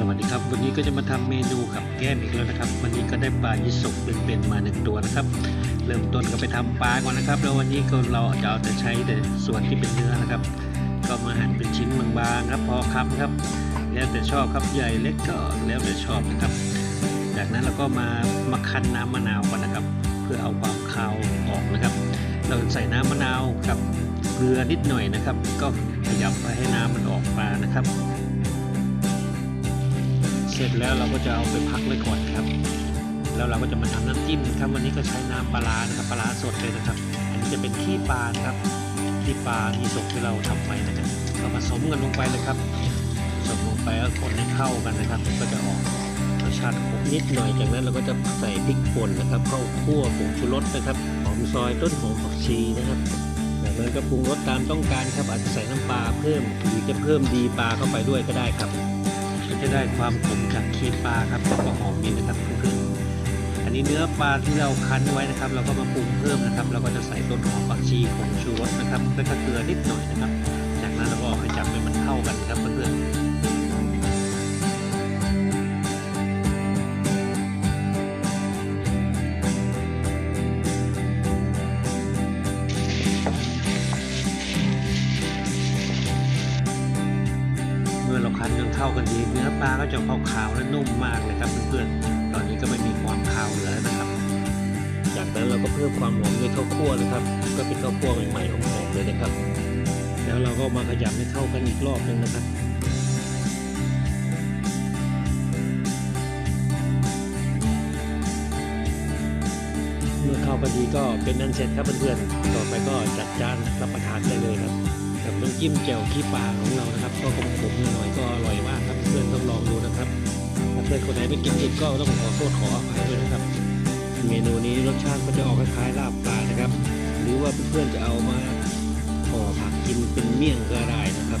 สวัสดีครับ วันนี้ก็จะมาทำเมนูกับแก้มอีกแล้วนะครับ วันนี้ก็ได้ปลายิสุกเป็นๆมาหนึ่งตัวนะครับ เริ่มต้นก็ไปทำปลาก่อนนะครับ แล้ววันนี้ก็เราจะเอาแต่ใช้แต่ส่วนที่เป็นเนื้อนะครับ ก็มาหั่นเป็นชิ้นบางๆครับพอคำครับ แล้วแต่ชอบครับใหญ่เล็กก็แล้วแต่ชอบนะครับ จากนั้นเราก็มามาคั้นน้ำมะนาวก่อนนะครับ เพื่อเอาความคาวออกนะครับ เราใส่น้ำมะนาวกับเกลือนิดหน่อยนะครับ ก็ขยับไปให้น้ำมันออกมานะครับ เสร็จแล้วเราก็จะเอาไปพักไว้ก่อนครับ แล้วเราก็จะมาทำน้ำจิ้มนะครับ วันนี้ก็ใช้น้ำปลาร้านะครับปลาสดเลยนะครับ อันนี้จะเป็นขี้ปลาครับขี้ปลาที่สกที่เราทำไว้นะครับเราผสมกันลงไปเลยครับผสมลงไปแล้วคนให้เข้ากันนะครับ ก็จะออกรสชาติขมนิดหน่อยจากนั้นเราก็จะใส่พริกป่นนะครับข้าวคั่วผงชูรสนะครับหอมซอยต้นหอมผักชีนะครับจากนั้นก็ปรุงรสตามต้องการครับอาจจะใส่น้ำปลาเพิ่มหรือจะเพิ่มดีปลาเข้าไปด้วยก็ได้ครับ ก็จะได้ความขมจากคีปลาครับแล้วก็หอมดีนะครับเพื่อนๆอันนี้เนื้อปลาที่เราคั้นไว้นะครับ เราก็มาปรุงเพิ่มนะครับ เราก็จะใส่ต้นหอมผักชีผงชูรสนะครับแล้วก็เกลือนิดหน่อยนะครับ จากนั้นเราก็ให้ เราคั้นจนเข้ากันดีเนื้อปลาก็จะขาวๆและนุ่มมากเลยครับเพื่อนๆ ตอนนี้ก็ไม่มีความคาวเหลือแล้วนะครับ จากนั้นเราก็เพิ่มความหอมด้วยข้าวคั่วนะครับ ก็เป็นข้าวคั่วใหม่ๆหอมๆเลยนะครับ แล้วเราก็มาขยำให้เข้ากันอีกรอบหนึงนะครับเมื่อเข้ากันดีก็เป็นนั้นเสร็จครับเพื่อนๆ ต่อไปก็จัดจานรับประทานได้เลยครับ กับน้ำจิ้มแจ่วขี้ปลาของเรานะครับ ก็ขมๆหน่อยก็อร่อยมากครับเพื่อนต้องลองดูนะครับถ้าเพื่อนคนไหนไม่กินอีกก็ต้องขอโทษขออภัยด้วยนะครับ เมนูนี้รสชาติมันจะออกคล้ายๆลาบปลานะครับ หรือว่าเพื่อนๆจะเอามาห่อผักกินเป็นเมี่ยงก็ได้นะครับ